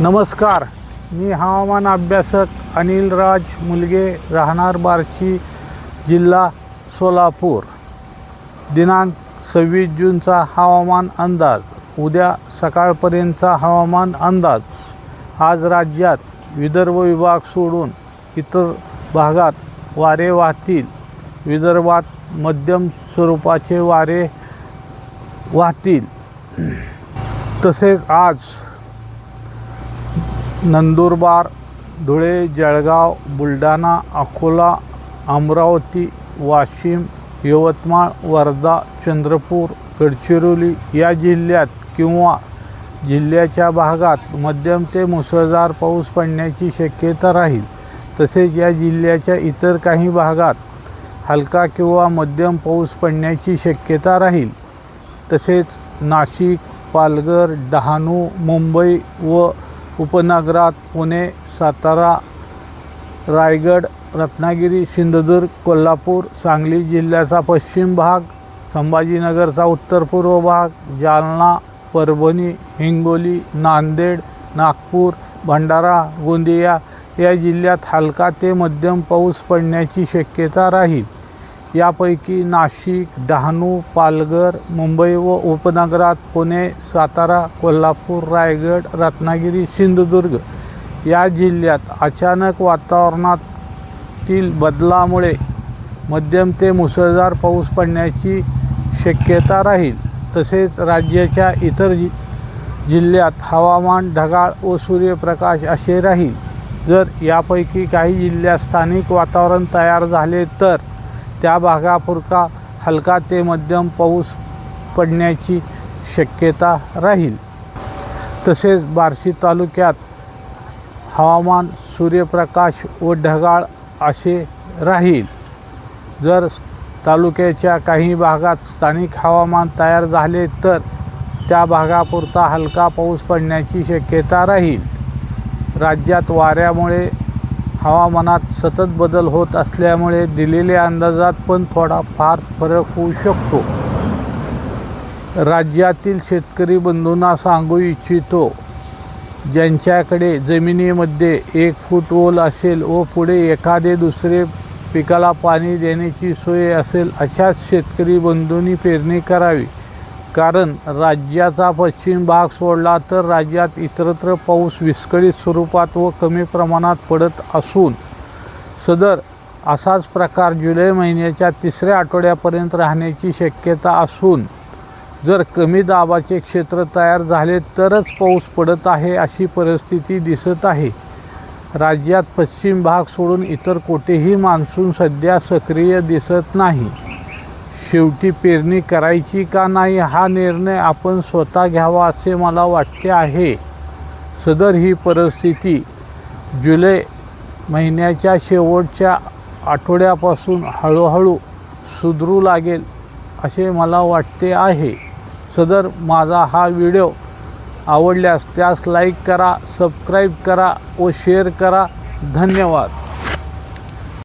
नमस्कार. मी हवामान अभ्यासक अनिल राज मुलगे राहणार बार्शी जिल्हा सोलापूर. दिनांक सव्वीस जूनचा हवामान अंदाज. उद्या सकाळपर्यंतचा हवामान अंदाज. आज राज्यात विदर्भ विभाग सोडून इतर भागात वारे वाहतील. विदर्भात मध्यम स्वरूपाचे वारे वाहतील. तसेच आज नंदुरबार धुळे जळगाव बुलढाणा अकोला अमरावती वाशिम यवतमाळ वर्धा चंद्रपूर गडचिरोली या जिल्ह्यात किंवा जिल्ह्याच्या भागात मध्यम ते मुसळधार पाऊस पडण्याची शक्यता राहील तसेच या जिल्ह्याच्या इतर काही भागात हलका किंवा मध्यम पाऊस पडण्याची शक्यता राहील तसेच नाशिक पालघर डहाणू मुंबई व उपनगरात पुणे सातारा रायगड रत्नागिरी सिंधुदुर्ग कोल्हापूर सांगली जिल्ह्याचा पश्चिम भाग संभाजीनगरचा उत्तर पूर्व भाग जालना परभणी हिंगोली नांदेड नागपूर भंडारा गोंदिया या जिल्ह्यात हलका ते मध्यम पाऊस पडण्याची शक्यता राहील. यापैकी नाशिक डहाणू पालघर मुंबई व उपनगरात पुणे सातारा कोल्हापूर रायगड रत्नागिरी सिंधुदुर्ग या जिल्ह्यात अचानक वातावरणातील बदलामुळे मध्यम ते मुसळधार पाऊस पडण्याची शक्यता राहील. तसेच राज्याच्या इतर जि जिल्ह्यात हवामान ढगाळ व सूर्यप्रकाश असे राहील. जर यापैकी काही जिल्ह्यात स्थानिक वातावरण तयार झाले तर त्या भागापुरता हलका ते मध्यम पाऊस पडण्याची शक्यता राहील. तसेच बार्शी तालुक्यात हवामान सूर्यप्रकाश व ढगाळ असे राहील. जर तालुक्याच्या काही भागात स्थानिक हवामान तयार झाले तर त्या भागापुरता हलका पाऊस पडण्याची शक्यता राहील. राज्यात वाऱ्यामुळे हवामानात सतत बदल होत असल्यामुळे दिलेल्या अंदाजात पण थोडा फार फरक होऊ शकतो. राज्यातील शेतकरी बंधूंना सांगू इच्छितो ज्यांच्याकडे जमिनीमध्ये एक फूट ओल असेल व पुढे एखादे दुसरे पिकाला पाणी देण्याची सोय असेल अशाच शेतकरी बंधूंनी पेरणी करावी. कारण राज्याचा पश्चिम भाग सोडला तर राज्यात इतरत्र पाऊस विस्कळीत स्वरूपात व कमी प्रमाणात पडत असून सदर असाच प्रकार जुलै महिन्याच्या तिसऱ्या आठवड्यापर्यंत राहण्याची शक्यता असून जर कमी दाबाचे क्षेत्र तयार झाले तरच पाऊस पडत आहे अशी परिस्थिती दिसत आहे. राज्यात पश्चिम भाग सोडून इतर कुठेही मान्सून सध्या सक्रिय दिसत नाही. शेवटी पेरणी करायची का नाही हा निर्णय आपण स्वतः घ्यावा असे मला वाटते आहे. सदर ही परिस्थिती जुलै महिन्याच्या शेवटच्या आठवड्यापासून हळूहळू सुधरू लागेल असे मला वाटते आहे. सदर माझा हा व्हिडिओ आवडल्यास त्यास लाईक करा सबस्क्राईब करा व शेअर करा. धन्यवाद.